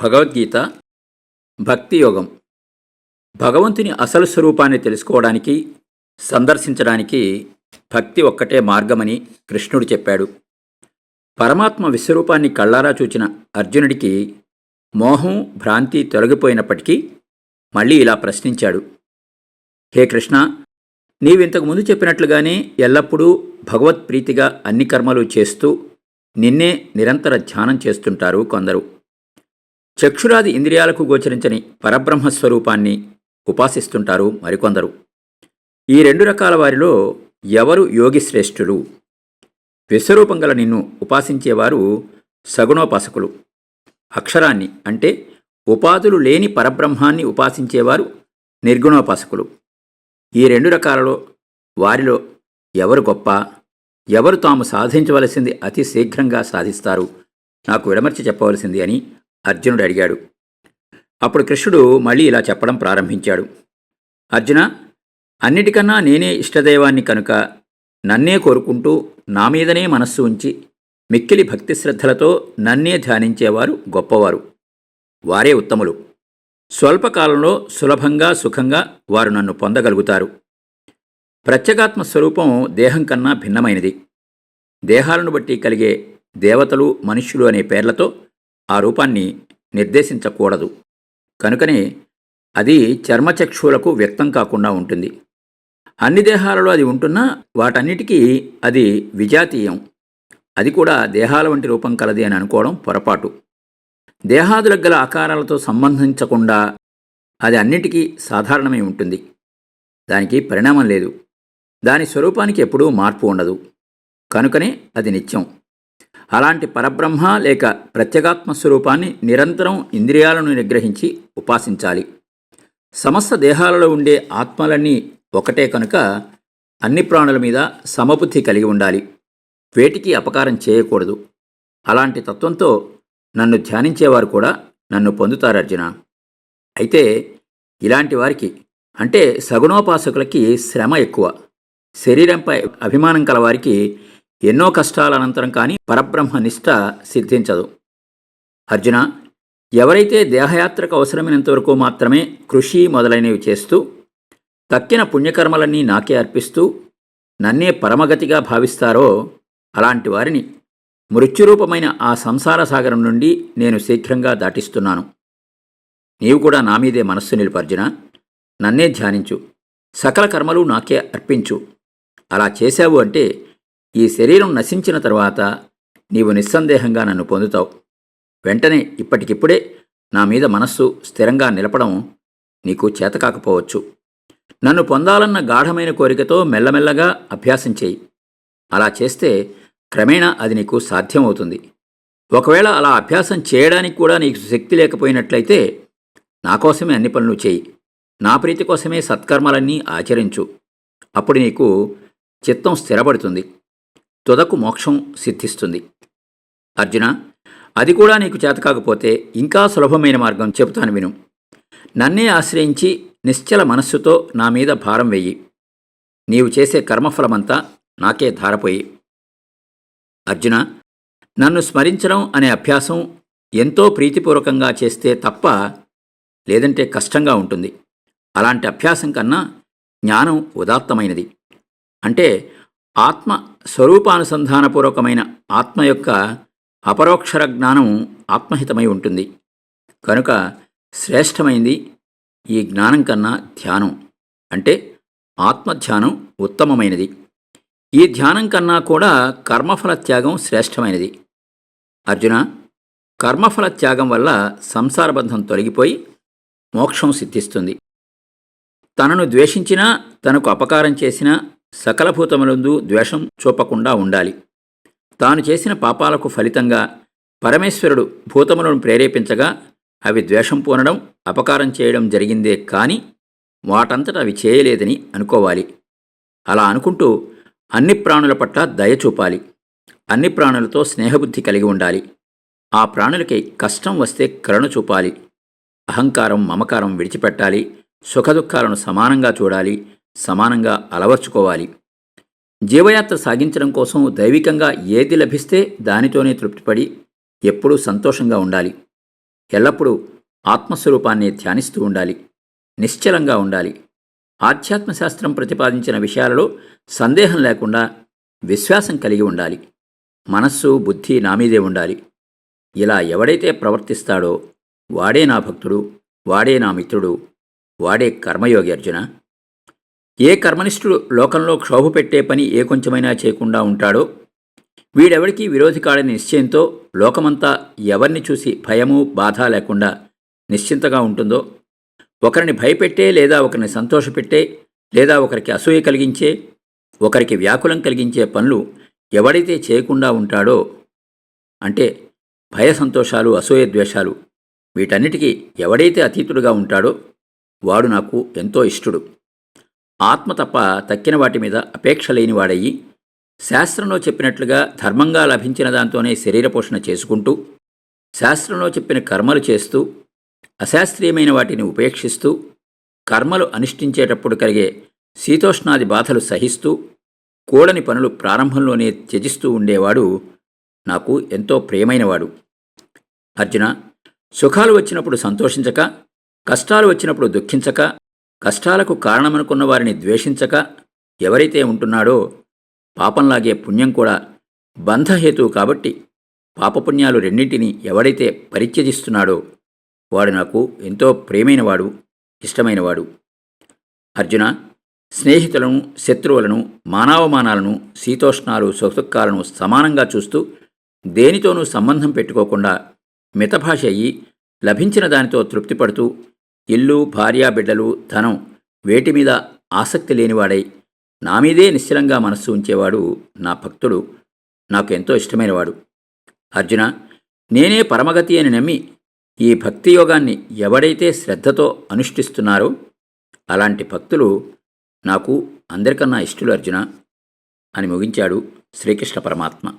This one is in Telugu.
భగవద్గీత భక్తి యోగం. భగవంతుని అసలు స్వరూపాన్ని తెలుసుకోవడానికి సందర్శించడానికి భక్తి ఒక్కటే మార్గమని కృష్ణుడు చెప్పాడు. పరమాత్మ విశ్వరూపాన్ని కళ్ళారా చూచిన అర్జునుడికి మోహం భ్రాంతి తొలగిపోయినప్పటికీ మళ్ళీ ఇలా ప్రశ్నించాడు. హే కృష్ణ నీవింతకుముందు చెప్పినట్లుగానే ఎల్లప్పుడూ భగవత్ప్రీతిగా అన్ని కర్మలు చేస్తూ నిన్నే నిరంతర ధ్యానం చేస్తుంటారు కొందరు. చక్షురాది ఇంద్రియాలకు గోచరించని పరబ్రహ్మస్వరూపాన్ని ఉపాసిస్తుంటారు మరికొందరు. ఈ రెండు రకాల వారిలో ఎవరు యోగి శ్రేష్ఠులు విశ్వరూపం గల నిన్ను ఉపాసించేవారు సగుణోపాసకులు. అక్షరాన్ని అంటే ఉపాధులు లేని పరబ్రహ్మాన్ని ఉపాసించేవారు నిర్గుణోపాసకులు. ఈ రెండు రకాలలో వారిలో ఎవరు గొప్ప? ఎవరు తాము సాధించవలసింది అతి శీఘ్రంగా సాధిస్తారు? నాకు విడమర్చి చెప్పవలసింది అని అర్జునుడు అడిగాడు. అప్పుడు కృష్ణుడు మళ్ళీ ఇలా చెప్పడం ప్రారంభించాడు. అర్జున అన్నిటికన్నా నేనే ఇష్టదైవాన్ని కనుక నన్నే కోరుకుంటూ నా మీదనే మనస్సు ఉంచి మిక్కిలి భక్తి శ్రద్ధలతో నన్నే ధ్యానించేవారు గొప్పవారు. వారే ఉత్తములు. స్వల్పకాలంలో సులభంగా సుఖంగా వారు నన్ను పొందగలుగుతారు. ప్రత్యేగాత్మ స్వరూపం దేహం కన్నా భిన్నమైనది. దేహాలను బట్టి కలిగే దేవతలు మనుష్యులు అనే పేర్లతో ఆ రూపాన్ని నిర్దేశించకూడదు. కనుకనే అది చర్మచక్షువులకు వ్యక్తం కాకుండా ఉంటుంది. అన్ని దేహాలలో అది ఉంటున్నా వాటన్నిటికీ అది విజాతీయం. అది కూడా దేహాల వంటి రూపం కలది అని అనుకోవడం పొరపాటు. దేహాదులకు గల ఆకారాలతో సంబంధించకుండా అది అన్నిటికీ సాధారణమై ఉంటుంది. దానికి పరిణామం లేదు. దాని స్వరూపానికి ఎప్పుడూ మార్పు ఉండదు. కనుకనే అది నిత్యం. అలాంటి పరబ్రహ్మ లేక ప్రత్యేగాత్మ స్వరూపాన్ని నిరంతరం ఇంద్రియాలను నిగ్రహించి ఉపాసించాలి. సమస్త దేహాలలో ఉండే ఆత్మలన్నీ ఒకటే కనుక అన్ని ప్రాణుల మీద సమబుద్ధి కలిగి ఉండాలి. వేటికి అపకారం చేయకూడదు. అలాంటి తత్వంతో నన్ను ధ్యానించేవారు కూడా నన్ను పొందుతారు అర్జున. అయితే ఇలాంటి వారికి అంటే సగుణోపాసకులకి శ్రమ ఎక్కువ. శరీరంపై అభిమానం కలవారికి ఎన్నో కష్టాల అనంతరం కానీ పరబ్రహ్మ నిష్ట సిద్ధించదు. అర్జున ఎవరైతే దేహయాత్రకు అవసరమైనంతవరకు మాత్రమే కృషి మొదలైనవి చేస్తూ తక్కిన పుణ్యకర్మలన్నీ నాకే అర్పిస్తూ నన్నే పరమగతిగా భావిస్తారో అలాంటి వారిని మృత్యురూపమైన ఆ సంసార సాగరం నుండి నేను శీఘ్రంగా దాటిస్తున్నాను. నీవు కూడా నా మీదే మనస్సు నిలుపు అర్జున. నన్నే ధ్యానించు. సకల కర్మలు నాకే అర్పించు. అలా చేశావు అంటే ఈ శరీరం నశించిన తర్వాత నీవు నిస్సందేహంగా నన్ను పొందుతావు. వెంటనే ఇప్పటికిప్పుడే నా మీద మనస్సు స్థిరంగా నిలపడం నీకు చేతకాకపోవచ్చు నన్ను పొందాలన్న గాఢమైన కోరికతో మెల్లమెల్లగా అభ్యాసం చేయి. అలా చేస్తే క్రమేణా అది నీకు సాధ్యమవుతుంది. ఒకవేళ అలా అభ్యాసం చేయడానికి కూడా నీకు శక్తి లేకపోయినట్లయితే నా కోసమే అన్ని పనులు చేయి. నా ప్రీతి కోసమే సత్కర్మలన్నీ ఆచరించు. అప్పుడు నీకు చిత్తం స్థిరపడుతుంది. తుదకు మోక్షం సిద్ధిస్తుంది. అర్జున అది కూడా నీకు చేతకాకపోతే ఇంకా సులభమైన మార్గం చెబుతాను విను. నన్నే ఆశ్రయించి నిశ్చల మనస్సుతో నా మీద భారం వెయ్యి నీవు చేసే కర్మఫలమంతా నాకే ధారపోయి. అర్జున నన్ను స్మరించడం అనే అభ్యాసం ఎంతో ప్రీతిపూర్వకంగా చేస్తే తప్ప లేదంటే కష్టంగా ఉంటుంది. అలాంటి అభ్యాసం కన్నా జ్ఞానం ఉదాత్తమైనది. అంటే ఆత్మ స్వరూపానుసంధానపూర్వకమైన ఆత్మ యొక్క అపరోక్షర జ్ఞానం ఆత్మహితమై ఉంటుంది. కనుక శ్రేష్టమైంది ఈ జ్ఞానం కన్నా ధ్యానం. అంటే ఆత్మధ్యానం ఉత్తమమైనది. ఈ ధ్యానం కన్నా కూడా కర్మఫల త్యాగం శ్రేష్టమైనది. అర్జున కర్మఫల త్యాగం వల్ల సంసారబంధం తొలగిపోయి మోక్షం సిద్ధిస్తుంది. తనను ద్వేషించినా తనకు అపకారం చేసినా సకల భూతములందు ద్వేషం చూపకుండా ఉండాలి. తాను చేసిన పాపాలకు ఫలితంగా పరమేశ్వరుడు భూతములను ప్రేరేపించగా అవి ద్వేషం పూనడం అపకారం చేయడం జరిగిందే కాని వాటంతట అవి చేయలేదని అనుకోవాలి. అలా అనుకుంటూ అన్ని ప్రాణుల పట్ల దయ చూపాలి. అన్ని ప్రాణులతో స్నేహబుద్ధి కలిగి ఉండాలి. ఆ ప్రాణులకి కష్టం వస్తే కరుణ చూపాలి. అహంకారం మమకారం విడిచిపెట్టాలి. సుఖదుఖాలను సమానంగా చూడాలి. సమానంగా అలవర్చుకోవాలి. జీవయాత్ర సాగించడం కోసం దైవికంగా ఏది లభిస్తే దానితోనే తృప్తిపడి ఎప్పుడూ సంతోషంగా ఉండాలి. ఎల్లప్పుడూ ఆత్మస్వరూపాన్ని ధ్యానిస్తూ ఉండాలి. నిశ్చలంగా ఉండాలి. ఆధ్యాత్మశాస్త్రం ప్రతిపాదించిన విషయాలలో సందేహం లేకుండా విశ్వాసం కలిగి ఉండాలి. మనస్సు బుద్ధి నా మీదే ఉండాలి. ఇలా ఎవడైతే ప్రవర్తిస్తాడో వాడే నా భక్తుడు వాడే నా మిత్రుడు వాడే కర్మయోగి అర్జున ఏ కర్మనిష్ఠుడు లోకంలో క్షోభ పెట్టే పని ఏ కొంచెమైనా చేయకుండా ఉంటాడో వీడెవడికి విరోధి కాడని నిశ్చయంతో లోకమంతా ఎవరిని చూసి భయము బాధ లేకుండా నిశ్చింతగా ఉంటుందో ఒకరిని భయపెట్టే లేదా ఒకరిని సంతోషపెట్టే లేదా ఒకరికి అసూయ కలిగించే ఒకరికి వ్యాకులం కలిగించే పనులు ఎవడైతే చేయకుండా ఉంటాడో అంటే భయ సంతోషాలు అసూయ ద్వేషాలు వీటన్నిటికీ ఎవడైతే అతీతుడుగా ఉంటాడో వాడు నాకు ఎంతో ఇష్టడు. ఆత్మ తప్ప తక్కిన వాటి మీద అపేక్ష లేనివాడయ్యి శాస్త్రంలో చెప్పినట్లుగా ధర్మంగా లభించిన దాంతోనే శరీర పోషణ చేసుకుంటూ శాస్త్రంలో చెప్పిన కర్మలు చేస్తూ అశాస్త్రీయమైన వాటిని ఉపేక్షిస్తూ కర్మలు అనుష్ఠించేటప్పుడు కలిగే శీతోష్ణాది బాధలు సహిస్తూ కూడని పనులు ప్రారంభంలోనే త్యజిస్తూ ఉండేవాడు నాకు ఎంతో ప్రియమైనవాడు. అర్జున సుఖాలు వచ్చినప్పుడు సంతోషించక కష్టాలు వచ్చినప్పుడు దుఃఖించక కష్టాలకు కారణమనుకున్న వారిని ద్వేషించక ఎవరైతే ఉంటున్నాడో పాపంలాగే పుణ్యం కూడా బంధహేతువు కాబట్టి పాపపుణ్యాలు రెండింటినీ ఎవడైతే పరిత్యజిస్తున్నాడో వాడు నాకు ఎంతో ప్రియమైనవాడు ఇష్టమైనవాడు. అర్జున స్నేహితులను శత్రువులను మానవమానాలను శీతోష్ణాలు సుఖదుఖాలను సమానంగా చూస్తూ దేనితోనూ సంబంధం పెట్టుకోకుండా మితభాష అయ్యి లభించిన దానితో తృప్తిపడుతూ ఇల్లు భార్యా బిడ్డలు ధనం వేటి మీద ఆసక్తి లేనివాడై నా మీదే నిశ్చలంగా మనస్సు ఉంచేవాడు నా భక్తుడు నాకు ఎంతో ఇష్టమైనవాడు. అర్జున నేనే పరమగతి అని నమ్మి ఈ భక్తి యోగాన్ని ఎవడైతే శ్రద్ధతో అనుష్ఠిస్తున్నారో అలాంటి భక్తులు నాకు అందరికన్నా ఇష్టలు అర్జున అని ముగించాడు శ్రీకృష్ణ పరమాత్మ.